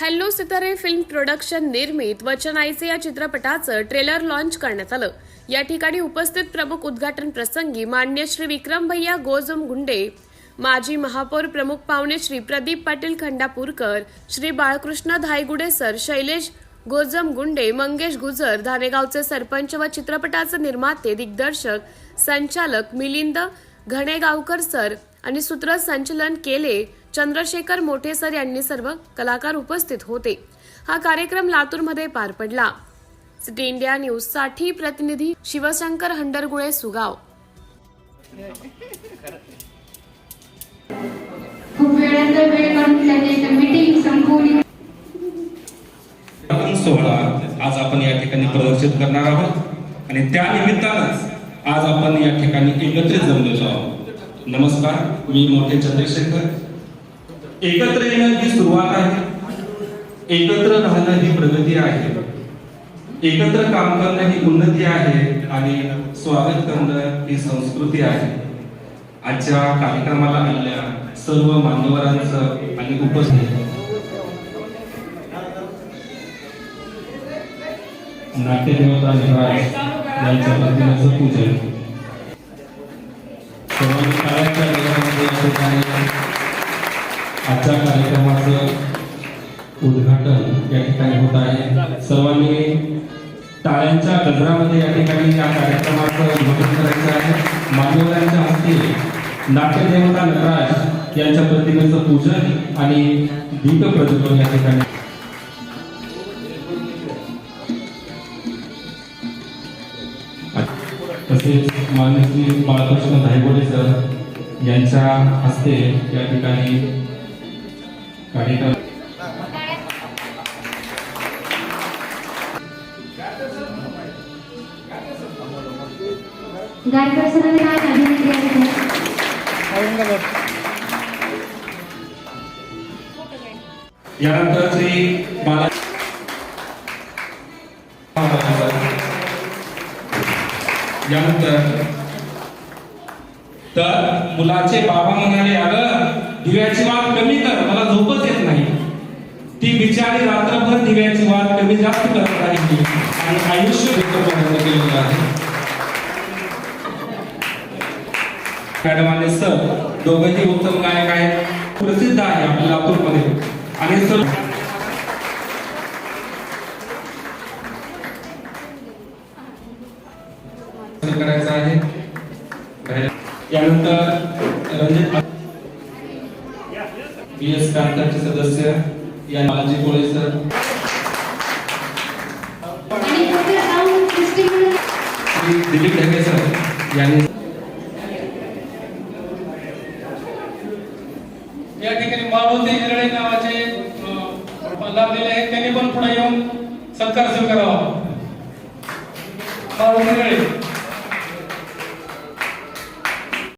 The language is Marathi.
हॅलो सितारे फिल्म प्रोडक्शन निर्मित वचनायचे या चित्रपटाचं ट्रेलर लॉन्च करण्यात आलं. या ठिकाणी उपस्थित प्रमुख उद्घाटन प्रसंगी मान्य श्री विक्रम भैया गोजम गुंडे माजी महापौर प्रमुख पाहुणे श्री प्रदीप पाटील खंडापूरकर श्री बाळकृष्ण धायगुडे सर शैलेश गोजम गुंडे मंगेश गुजर धानेगावचे सरपंच व चित्रपटाचे निर्माते दिग्दर्शक संचालक मिलिंद घणेगावकर सर आणि सूत्रसंचलन केले चंद्रशेखर मोठे सर यांनी सर्व कलाकार उपस्थित होते. हा कार्यक्रम लातूरमध्ये पार पडला. सिटी इंडिया न्यूजसाठी प्रतिनिधी शिवशंकर हंडरगुळे सुगाव. सोहळा आज आपण या ठिकाणी प्रदर्शित करणार आहोत. आणि त्या निमित्तानंच आज आपण या ठिकाणी एकत्रित जमलेलो आहोत. नमस्कार मी मोठे चंद्रशेखर. एकत्र येणं ही सुरुवात आहे. एकत्र राहणं ही प्रगती आहे. एकत्र काम करणं ही उन्नती आहे आणि स्वागत करणं ही संस्कृती आहे. आजच्या कार्यक्रमाला आलेल्या सर्व मान्यवरांचं आणि उपस्थित नाट्यदेवता निराज यांच्या प्रतिमेचं पूजन. सर्वांनी टाळ्यांच्या गजरामध्ये या ठिकाणी आजच्या कार्यक्रमाचं उद्घाटन या ठिकाणी होत आहे. सर्वांनी टाळ्यांच्या गजरामध्ये या ठिकाणी या कार्यक्रमाचं उद्घाटन करायचं आहे. मान्यवरांच्या हस्ते नाट्यदेवता नटराज यांच्या प्रतिमेचं पूजन आणि दीप प्रज्वलन या ठिकाणी तसेच मान्य श्री बाळकृष्ण धायगोडे सर यांच्या हस्ते या ठिकाणी कार्यक्रम गायकर सरांनी काय यानंतर श्री बाला यानंतर तर मुलाचे बाबा म्हणाले अगं दिव्याची वाट कमी कर मला झोपच येत नाही. ती बिचारी रात्रभर दिव्याची वाट कमी जास्त करत राहिली. आणि आयुष्य व्यक्त प्रयत्न केलेला आहे. आणि सर दोघंही उत्तम गायक आहेत प्रसिद्ध आहे आपल्या लातूरमध्ये. आणि सर करायचं आहे. यानंतर रणजित बी एस कांताचे सदस्य या माजी कोळे सर. दिलीप ढगे सर यांनी या ठिकाणी मारुती हिरडे नावाचे लाभलेले आहेत. त्यांनी पण पुढे येऊन सत्कार स्वीकारावा. मारुती हिरडे